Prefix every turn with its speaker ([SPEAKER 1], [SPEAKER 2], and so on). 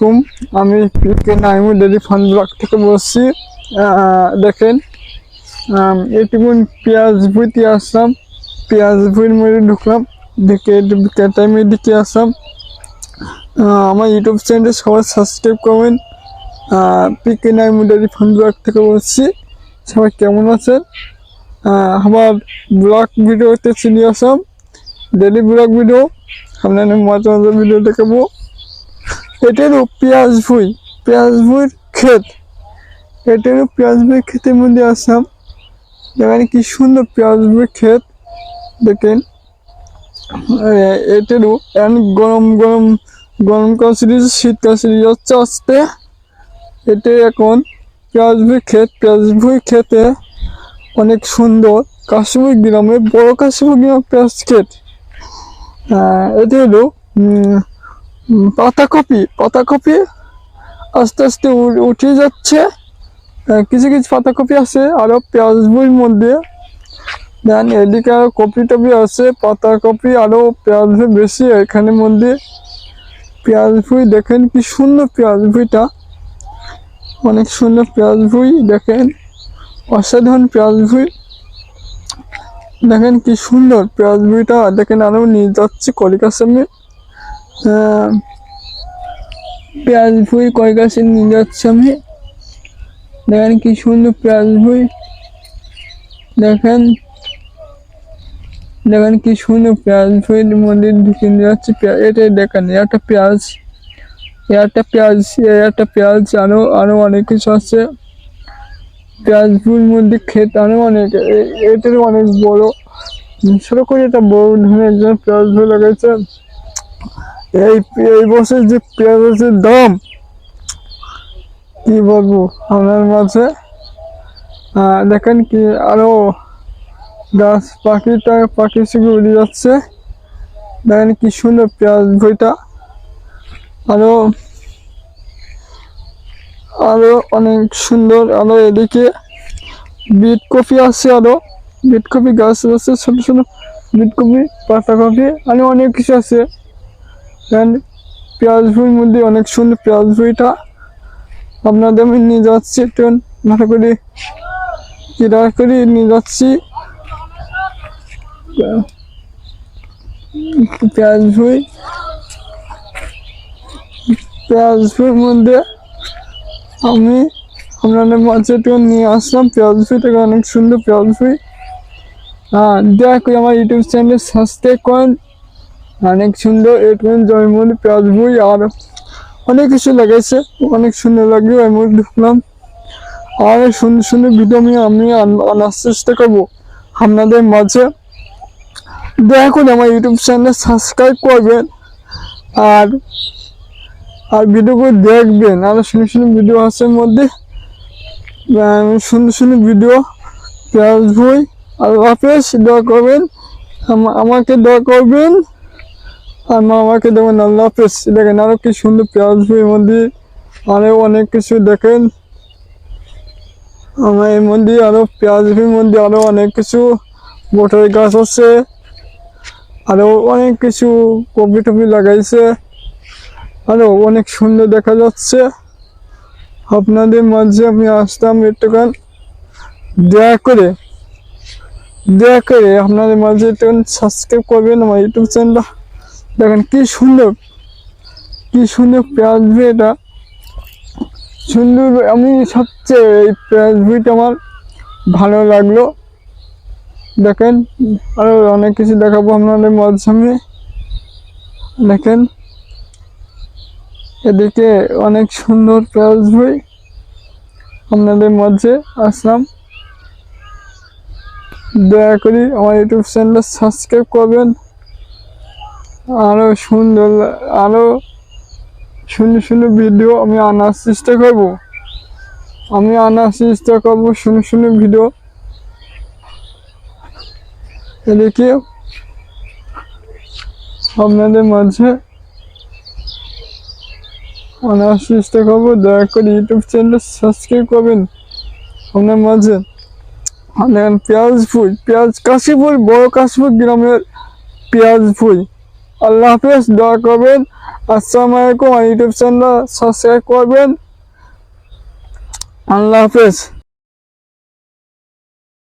[SPEAKER 1] আলাইকুম। আমি PK Naimu daily fun vlog থেকে বলছি দেখেন এটুকুন পেঁয়াজ ভুইতে আসলাম। পেঁয়াজ ভুইয়ের মধ্যে ঢুকলাম, দেখে টাইমে দিকে আসলাম। আমার ইউটিউব চ্যানেলে সবাই সাবস্ক্রাইব করবেন। PK Naimu daily fun vlog থেকে বলছি, সবাই কেমন আছেন? আমার ব্লগ ভিডিওতে চলে আসলাম। ডেলি ব্লগ ভিডিও, আপনাদের মজা মজা ভিডিও দেখাবো। এটারও পেঁয়াজ ভুই, পেঁয়াজ ভুইয়ের ক্ষেত। এটারও পেঁয়াজ ভুই ক্ষেতের মধ্যে আসলাম। দেখেন কি সুন্দর পেঁয়াজ ভুইয়ের ক্ষেত, দেখেন। এটারও এখন গরম গরম গরমকাল সিরিজ শীতকাল সিরিজ হচ্ছে আসতে এতে এখন পেঁয়াজ ভুই ক্ষেত, পেঁয়াজ ভুই খেতে অনেক সুন্দর কাশ্মীর গ্রামে বড় কাশ্মীর গ্রাম পেঁয়াজ ক্ষেত। এটা হলো পাতাকপি পাতাকপি আস্তে আস্তে উঠে যাচ্ছে। কিছু কিছু পাতাকপি আছে আরও পেঁয়াজ বইয়ের মধ্যে। দেন এদিকে আরও কপি টপি আছে পাতাকপি আরও পেঁয়াজ বেশি এখানের মধ্যে। পেঁয়াজ ভুই দেখেন কি সুন্দর পেঁয়াজ ভুইটা অনেক সুন্দর পেঁয়াজ ভুই দেখেন। অসাধারণ পেঁয়াজ ভুই দেখেন কি সুন্দর পেঁয়াজ ভুইটা দেখেন আরও নিয়ে যাচ্ছি আহ, পেঁয়াজ ভুই কয় গাছে নিয়ে যাচ্ছি আমি। দেখেন কি সুন্দর পেঁয়াজ ভুই। দেখেন দেখেন কি সুন্দর পেঁয়াজ ভুইয়ের মধ্যে ঢুকে নিয়ে যাচ্ছে এটাই দেখেন একটা পেঁয়াজ একটা পেঁয়াজ একটা পেঁয়াজ, আরও আরও অনেক কিছু আছে। পেঁয়াজ ভুইয়ের মধ্যে ক্ষেত আরও অনেক এটার অনেক বড়, ছোট করে একটা বড় ধরনের পেঁয়াজ ভুই লাগাইছে। এই এই বছর যে পেঁয়াজের দাম, কি বলব আপনার মাঝে। দেখেন কি আরও গাছ পাখিটা পাখি থেকে উড়ে যাচ্ছে। দেখেন কি সুন্দর পেঁয়াজ বইটা। আরও আরও অনেক সুন্দর আরও এদিকে বিট কপি আছে আরও। বিট কপি গাছ আছে, ছোট ছোট বিট কপি, পাতা কপি, আরও অনেক কিছু আছে। দেন পেঁয়াজ ভুঁইর মধ্যে অনেক সুন্দর পেঁয়াজ ভুঁইটা আপনাদের আমি নিয়ে যাচ্ছি একটু, ভালো করে কিরা করে নিয়ে যাচ্ছি। পেঁয়াজ ভুঁই পেঁয়াজ ভুঁইর মধ্যে আমি আপনাদের মাঝে একটু নিয়ে আসলাম। পেঁয়াজ ভুঁইটাকে অনেক সুন্দর পেঁয়াজ ভুঁই হ্যাঁ করে আমার ইউটিউব চ্যানেল সাবস্ক্রাইব করেন। অনেক সুন্দর এরকম জয়মুল পেঁয়াজ বই আর অনেক কিছু লাগাইছে। অনেক সুন্দর লাগবে আমি ঢুকলাম আর সুন্দর সুন্দর ভিডিও আমি আমি আনার চেষ্টা করব আপনাদের মাঝে। দয়া করে আমার ইউটিউব চ্যানেল সাবস্ক্রাইব করবেন আর আর ভিডিওগুলো দেখবেন। আরও সুন্দর সুন্দর ভিডিও আছে মধ্যে। সুন্দর সুন্দর ভিডিও পেঁয়াজ বই আর হাফেজ, দোয়া করবেন। আমাকে দোয়া করবেন। আর মা আমাকে দেবেন আল্লাহ হাফেজ। দেখেন, আরও কি সুন্দর পেঁয়াজ বইয়ের মধ্যে। আরও অনেক কিছু দেখেন। আমার এর মধ্যে আরও পেঁয়াজ বইয়ের মধ্যে আরও অনেক কিছু। বটার গাছ আছে। আরও অনেক কিছু কপি টপি লাগাইছে। আরও অনেক সুন্দর দেখা যাচ্ছে। আপনাদের মাঝে আমি আসতাম একটুখান। দয়া করে দয়া করে আপনাদের মাঝে একটুখান সাবস্ক্রাইব করবেন আমার ইউটিউব চ্যানেলটা দেখেন কি সুন্দর কি সুন্দর পেঁয়াজ এটা। সুন্দর, আমি সবচেয়ে এই পেঁয়াজ ভুইটা আমার ভালো লাগল। দেখেন, আরও অনেক কিছু দেখাবো আপনাদের মাধ্যমে দেখেন, এদিকে অনেক সুন্দর পেঁয়াজ ভুই আপনাদের মাঝে আসলাম। দয়া করি আমার ইউটিউব চ্যানেলটা সাবস্ক্রাইব করবেন। আরও সুন্দর লা- আরও সুন্দর সুন্দর ভিডিও আমি আনার চেষ্টা করব। আমি আনার চেষ্টা করব সুন্দর সুন্দর ভিডিও এদিকে আপনাদের মাঝে আনার চেষ্টা করব। দয়া করে ইউটিউব চ্যানেল সাবস্ক্রাইব করবেন। আপনার মাঝে দেখেন পেঁয়াজ ফুল, পেঁয়াজ কাশিপুর, বড় কাশিপুর গ্রামের পেঁয়াজ ফুল। আল্লাহ হাফেজ দোয়া করবেন। আসসালামু আলাইকুম আমার ইউটিউব চ্যানেল সাবস্ক্রাইব করবেন। আল্লাহ হাফেজ।